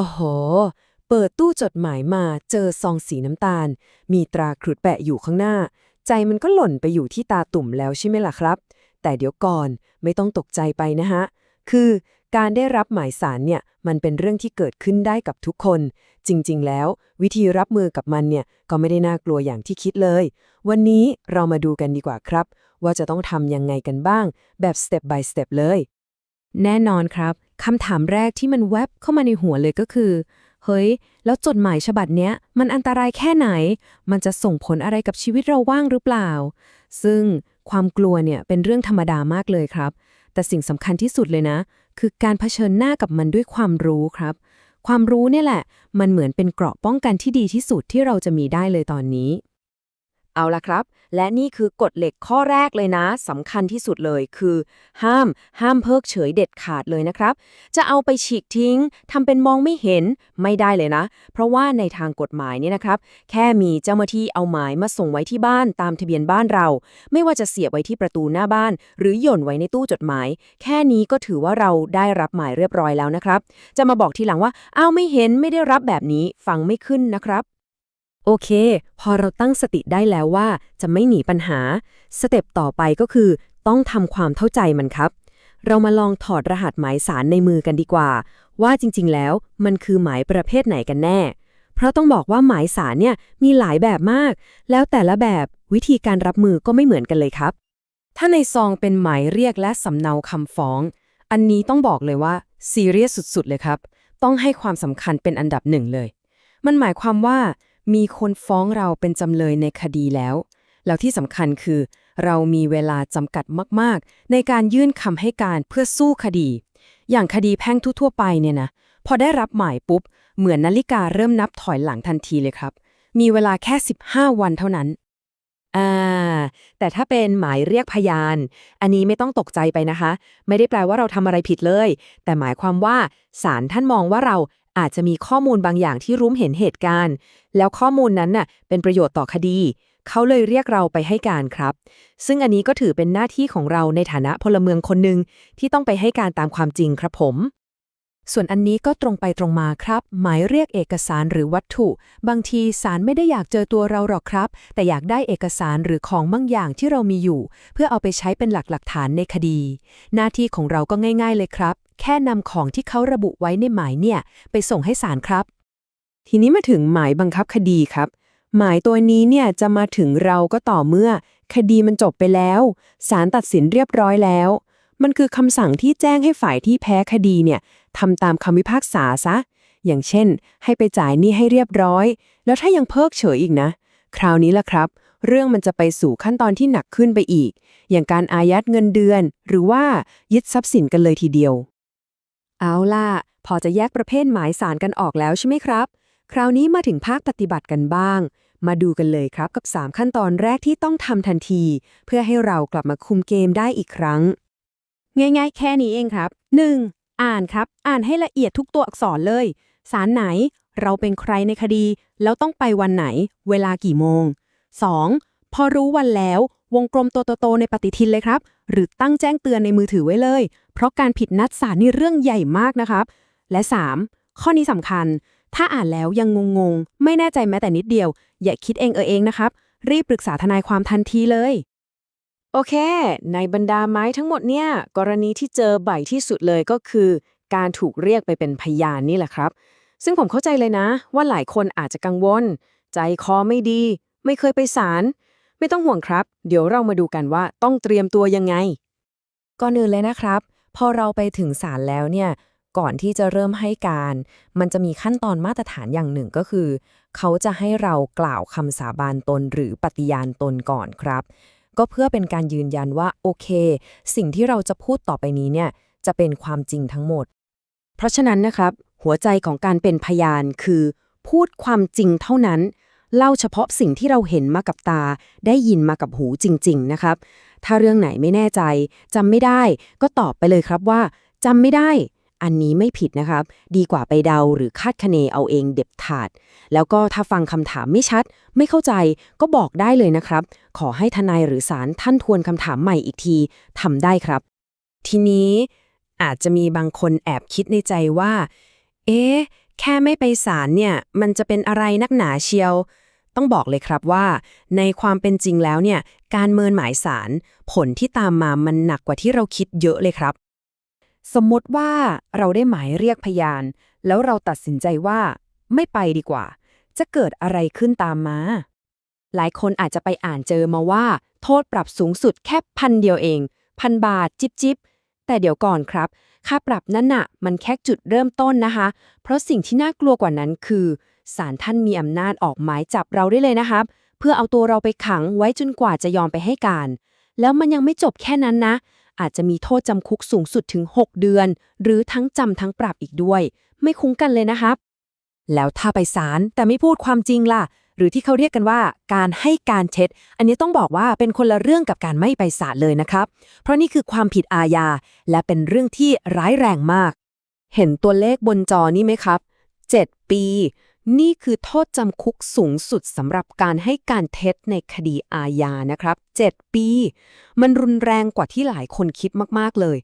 โอ้โห เปิดตู้จดหมายมาเจอซองสีน้ำตาล มีตราครุฑแปะอยู่ข้างหน้า ใจมันก็หล่นไปอยู่ที่ตาตุ่มแล้วใช่ไหมล่ะครับ แต่เดี๋ยวก่อนไม่ต้องตกใจไปนะฮะ คือการได้รับหมายสารเนี่ยมันเป็นเรื่องที่เกิดขึ้นได้กับทุกคน จริงๆ แล้ว วิธีรับมือกับมันเนี่ยก็ไม่ได้น่ากลัวอย่างที่คิดเลย วันนี้เรามาดูกันดีกว่าครับ ว่าจะต้องทำยังไงกันบ้าง แบบ step by step เลย แน่นอนครับ คำถามแรกที่มันแวบเข้ามาในหัวเลยก็คือ เฮ้ย แล้วจดหมายฉบับเนี้ย มันอันตรายแค่ไหน มันจะส่งผลอะไรกับชีวิตเราว่างหรือเปล่า ซึ่งความกลัวเนี่ยเป็นเรื่องธรรมดามากเลยครับ แต่สิ่งสำคัญที่สุดเลยนะ คือการเผชิญหน้ากับมันด้วยความรู้ครับ ความรู้เนี่ยแหละ มันเหมือนเป็นเกราะป้องกันที่ดีที่สุดที่เราจะมีได้เลยตอนนี้ เอาละครับ และนี่คือกฎเหล็กข้อแรกเลยนะสำคัญที่สุดเลยคือ ห้าม ห้ามเพิกเฉยเด็ดขาดเลยนะครับ จะเอาไปฉีกทิ้งทำเป็นมองไม่เห็นไม่ได้เลยนะ เพราะว่าในทางกฎหมายเนี่ยนะครับ แค่มีเจ้าหน้าที่เอาหมายมาส่งไว้ที่บ้านตามทะเบียนบ้านเรา ไม่ว่าจะเสียบไว้ที่ประตูหน้าบ้าน หรือหย่นไว้ในตู้จดหมาย แค่นี้ก็ถือว่าเราได้รับหมายเรียบร้อยแล้วนะครับ จะมาบอกทีหลังว่าอ้าวไม่เห็นไม่ได้รับแบบนี้ฟังไม่ขึ้นนะครับ โอเค พอเราตั้งสติได้แล้วว่าจะไม่หนีปัญหา สเต็ปต่อไปก็คือ ต้องทำความเข้าใจมันครับ เรามาลองถอดรหัสหมายสารในมือกันดีกว่า ว่าจริงๆ แล้วมันคือหมายประเภทไหนกันแน่ เพราะต้องบอกว่าหมายสารเนี่ยมีหลายแบบมาก แล้วแต่ละแบบวิธีการรับมือก็ไม่เหมือนกันเลยครับ ถ้าในซองเป็นหมายเรียกและสำเนาคำฟ้อง อันนี้ต้องบอกเลยว่าซีเรียสสุดๆเลยครับ ต้องให้ความสำคัญเป็นอันดับหนึ่งเลย มันหมายความว่า มีคนฟ้องเราเป็นจำเลยในคดีแล้ว แล้วที่สำคัญคือ เรามีเวลาจำกัดมาก ๆ ในการยื่นคำให้การเพื่อสู้คดี อย่างคดีแพ่งทั่วๆไปเนี่ยนะ พอได้รับหมายปุ๊บ เหมือนนาฬิกาเริ่มนับถอยหลังทันทีเลยครับ มีเวลาแค่ 15 วันเท่านั้นอ่าแต่ถ้าเป็นหมายเรียกพยาน อันนี้ไม่ต้องตกใจไปนะคะ ไม่ได้แปลว่าเราทำอะไรผิดเลย แต่หมายความว่าศาลท่านมองว่าเรา อาจจะมีข้อมูลบางอย่างที่รู้เห็นเหตุการณ์ แล้วข้อมูลนั้นน่ะเป็นประโยชน์ต่อคดี เขาเลยเรียกเราไปให้การครับ ซึ่งอันนี้ก็ถือเป็นหน้าที่ของเราในฐานะพลเมืองคนหนึ่งที่ต้องไปให้การตามความจริงครับผม ส่วนอันนี้ก็ตรงไปตรงมาครับ หมายเรียกเอกสารหรือวัตถุ บางทีศาลไม่ได้อยากเจอตัวเราหรอกครับ แต่อยากได้เอกสารหรือของบางอย่างที่เรามีอยู่ เพื่อเอาไปใช้เป็นหลักหลักฐานในคดี หน้าที่ของเราก็ง่าย ๆ เลยครับ แค่นำของที่เขาระบุไว้ในหมายเนี่ย ไปส่งให้ศาลครับ ทีนี้มาถึงหมายบังคับคดีครับ หมายตัวนี้เนี่ยจะมาถึงเราก็ต่อเมื่อ คดีมันจบไปแล้วศาลตัดสินเรียบร้อยแล้วมันคือคำสั่งที่แจ้งให้ฝ่ายที่แพ้คดีเนี่ย ทำตามคำพิพากษาซะ อย่างเช่น ให้ไปจ่ายหนี้ให้เรียบร้อย แล้วถ้ายังเพิกเฉยอีกนะ คราวนี้ล่ะครับ เรื่องมันจะไปสู่ขั้นตอนที่หนักขึ้นไปอีก อย่างการอายัดเงินเดือน หรือว่ายึดทรัพย์สินกันเลยทีเดียว เอาล่ะ พอจะแยกประเภทหมายสารกันออกแล้วใช่ไหมครับ คราวนี้มาถึงภาคปฏิบัติกันบ้าง มาดูกันเลยครับกับ 3 ขั้นตอนแรกที่ต้องทำทันที เพื่อให้เรากลับมาคุมเกมได้อีกครั้ง ง่ายๆ แค่นี้เองครับ 1. อ่านครับ อ่านให้ละเอียดทุกตัวอักษรเลย สารไหน เราเป็นใครในคดี แล้วต้องไปวันไหน เวลากี่โมง 2. พอรู้วันแล้ว วงกลมตัวโตๆในปฏิทินเลยครับ หรือตั้งแจ้งเตือนในมือถือไว้เลย เพราะการผิดนัดสารนี่เรื่องใหญ่มากนะครับ และ 3. ข้อนี้สำคัญ ถ้าอ่านแล้วยังงงๆ ไม่แน่ใจแม้แต่นิดเดียว อย่าคิดเองเออเองนะครับ รีบปรึกษาทนายความทันทีเลย โอเค ในบรรดาไม้ทั้งหมดเนี่ย กรณีที่เจอบ่อยที่สุดเลยก็คือ การถูกเรียกไปเป็นพยานนี่แหละครับ ซึ่งผมเข้าใจเลยนะ ว่าหลายคนอาจจะกังวล ใจคอไม่ดี ไม่เคยไปศาลไม่ต้องห่วงครับ เดี๋ยวเรามาดูกันว่าต้องเตรียมตัวยังไง ก่อนอื่นเลยนะครับ พอเราไปถึงศาลแล้วเนี่ย ก่อนที่จะเริ่มให้การ มันจะมีขั้นตอนมาตรฐานอย่างหนึ่งก็คือ เขาจะให้เรากล่าวคำสาบานตนหรือปฏิญาณตนก่อนครับ ก็เพื่อเป็นการยืนยันว่าโอเค สิ่งที่เราจะพูดต่อไปนี้เนี่ยจะเป็นความจริงทั้งหมด เพราะฉะนั้นนะครับ หัวใจของการเป็นพยานคือ พูดความจริงเท่านั้น เล่าเฉพาะสิ่งที่เราเห็นมากับตา ได้ยินมากับหูจริง ๆ นะครับ ถ้าเรื่องไหนไม่แน่ใจจำไม่ได้ ก็ตอบไปเลยครับว่าจำไม่ได้ อันนี้ไม่ผิดนะครับ ดีกว่าไปเดาหรือคาดคะเนเอาเองเด็บขาด แล้วก็ถ้าฟังคำถามไม่ชัด ไม่เข้าใจก็บอกได้เลยนะครับ ขอให้ทนายหรือศาลท่านทวนคำถามใหม่อีกทีทำได้ครับ ทีนี้อาจจะมีบางคนแอบคิดในใจว่า เอ๊ะ แค่ไม่ไปศาลเนี่ย มันจะเป็นอะไรนักหนาเชียว ต้องบอกเลยครับว่า ในความเป็นจริงแล้วเนี่ย การเมินหมายศาลผลที่ตามมามันหนักกว่าที่เราคิดเยอะเลยครับ สมมติว่าเราได้หมายเรียกพยาน แล้วเราตัดสินใจว่า ไม่ไปดีกว่า จะเกิดอะไรขึ้นตามมา หลายคนอาจจะไปอ่านเจอมาว่า โทษปรับสูงสุดแค่พันเดียวเอง พันบาทจิบจิบแต่เดี๋ยวก่อนครับ ค่าปรับนั่นน่ะ มันแค่จุดเริ่มต้นนะคะ เพราะสิ่งที่น่ากลัวกว่านั้นคือศาลท่านมีอำนาจออกหมายจับเราได้เลยนะครับ เพื่อเอาตัวเราไปขังไว้จนกว่าจะยอมไปให้การ แล้วมันยังไม่จบแค่นั้นนะ อาจจะมีโทษจำคุกสูงสุดถึง 6 เดือน หรือทั้งจำทั้งปรับอีกด้วย ไม่คุ้มกันเลยนะครับ แล้วถ้าไปศาลแต่ไม่พูดความจริงล่ะ หรือที่เขาเรียกกันว่าการให้การเท็จ อันนี้ต้องบอกว่าเป็นคนละเรื่องกับการไม่ไปศาลเลยนะครับ เพราะนี่คือความผิดอาญาและเป็นเรื่องที่ร้ายแรงมาก เห็นตัวเลขบนจอนี่ไหมครับ 7 ปี นี่คือโทษจำคุกสูงสุดสำหรับการให้การเท็จในคดีอาญานะครับ 7 ปี มันรุนแรงกว่าที่หลายคนคิดมากๆเลย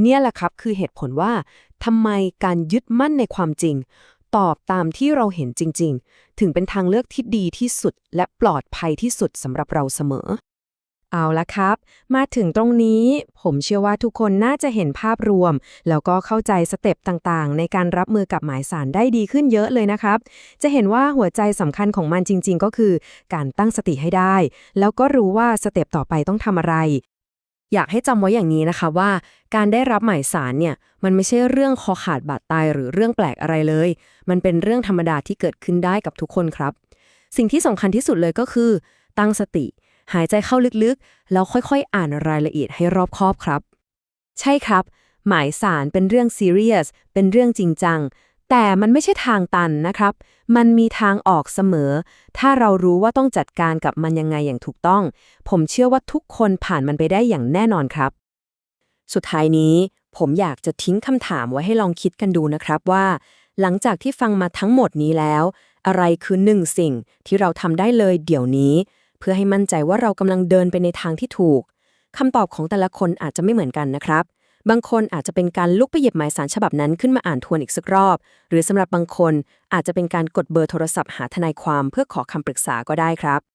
เนี่ยแหละครับคือเหตุผลว่าทำไมการยึดมั่นในความจริง ตอบตามที่เราเห็นจริง ๆ ถึงเป็นทางเลือกที่ดีที่สุดและปลอดภัยที่สุดสำหรับเราเสมอ เอาละครับ มาถึงตรงนี้ ผมเชื่อว่าทุกคนน่าจะเห็นภาพรวม แล้วก็เข้าใจสเต็ปต่างๆ ในการรับมือกับหมายสารได้ดีขึ้นเยอะเลยนะครับ จะเห็นว่าหัวใจสำคัญของมันจริง ๆ ก็คือ การตั้งสติให้ได้ แล้วก็รู้ว่าสเต็ปต่อไปต้องทำอะไร อยากให้จำไว้อย่างนี้นะคะว่า การได้รับหมายสารเนี่ย มันไม่ใช่เรื่องคอขาดบาดตายหรือเรื่องแปลกอะไรเลย มันเป็นเรื่องธรรมดาที่เกิดขึ้นได้กับทุกคนครับ สิ่งที่สำคัญที่สุดเลยก็คือ ตั้งสติ หายใจเข้าลึกๆ แล้วค่อยๆ อ่านรายละเอียดให้รอบคอบครับ ใช่ครับ หมายสารเป็นเรื่องซีเรียส เป็นเรื่องจริงจัง แต่มันไม่ใช่ทางตันนะครับ มันมีทางออกเสมอ ถ้าเรารู้ว่าต้องจัดการกับมันยังไงอย่างถูกต้อง ผมเชื่อว่าทุกคนผ่านมันไปได้อย่างแน่นอนครับ สุดท้ายนี้ ผมอยากจะทิ้งคำถามไว้ให้ลองคิดกันดูนะครับว่า หลังจากที่ฟังมาทั้งหมดนี้แล้ว อะไรคือหนึ่งสิ่งที่เราทำได้เลยเดี๋ยวนี้ เพื่อให้มั่นใจว่าเรากำลังเดินไปในทางที่ถูกคำตอบของแต่ละคนอาจจะไม่เหมือนกันนะครับ บางคนอาจจะเป็นการลุกไปหยิบหมายสารฉบับนั้นขึ้นมาอ่านทวนอีกสักรอบ หรือสำหรับบางคนอาจจะเป็นการกดเบอร์โทรศัพท์หาทนายความเพื่อขอคำปรึกษาก็ได้ครับ